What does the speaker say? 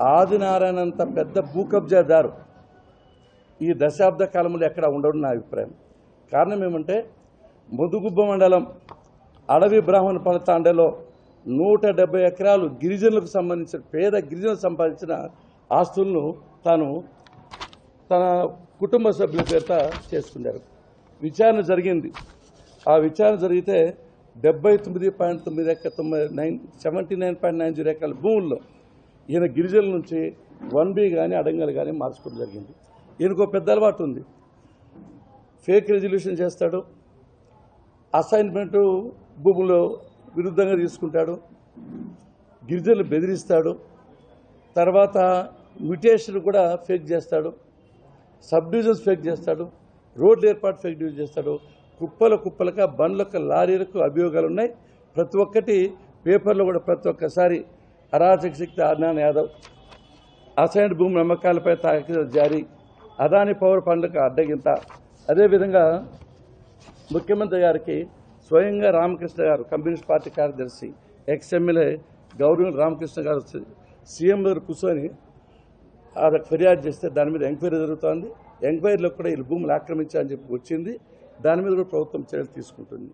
ఆదినారాయణ అంత పెద్ద భూ కబ్జాదారు. ఈ దశాబ్ద కాలంలో ఎక్కడ ఉండడం నా అభిప్రాయం. కారణం ఏమంటే ముదుగుబ్బ మండలం అడవి బ్రాహ్మణ పలతాండలో నూట డెబ్బై ఎకరాలు గిరిజనులకు సంబంధించిన పేద గిరిజనులకు సంపాదించిన ఆస్తులను తాను తన కుటుంబ సభ్యుల పేరిట చేసుకున్నారు. విచారణ జరిగింది. ఆ విచారణ జరిగితే డెబ్బై తొమ్మిది పాయింట్ తొమ్మిది ఎక్క తొమ్మిది nine seventy nine point nine zero ఎకరాల భూముల్లో ఈయన గిరిజనుల నుంచి వన్ బి కానీ అడంగలు కానీ మార్చుకోవడం జరిగింది. ఈయనకు ఒక పెద్ద అలవాటు ఉంది. ఫేక్ రెజల్యూషన్ చేస్తాడు. అసైన్మెంటు భూములో విరుద్ధంగా తీసుకుంటాడు. గిరిజనులు బెదిరిస్తాడు. తర్వాత మ్యూటేషన్ కూడా ఫేక్ చేస్తాడు. సబ్ డివిజన్స్ ఫేక్ చేస్తాడు. రోడ్లు ఏర్పాటు ఫేక్ డివిజన్ చేస్తాడు. కుప్పల కుప్పలక బండ్లకు లారీలకు అభియోగాలు ఉన్నాయి. ప్రతి ఒక్కటి పేపర్లో కూడా ప్రతి ఒక్కసారి అరాచక శక్తి ఆర్నాన్ యాదవ్. అసైన్డ్ భూమి నమ్మకాలపై తాకిద జారీ. అదాని పవర్ ఫండ్లకు అడ్డగింత. అదేవిధంగా ముఖ్యమంత్రి గారికి స్వయంగా రామకృష్ణ గారు కమ్యూనిస్ట్ పార్టీ కార్యదర్శి ఎక్స్ ఎమ్మెల్యే గౌరవ రామకృష్ణ గారు సీఎం గారు కూర్చొని అది ఫిర్యాదు చేస్తే దాని మీద ఎంక్వైరీ జరుగుతోంది. ఎంక్వైరీలో కూడా వీళ్ళు భూములు ఆక్రమించాలని చెప్పి వచ్చింది. దాని మీద కూడా ప్రభుత్వం చర్యలు తీసుకుంటుంది.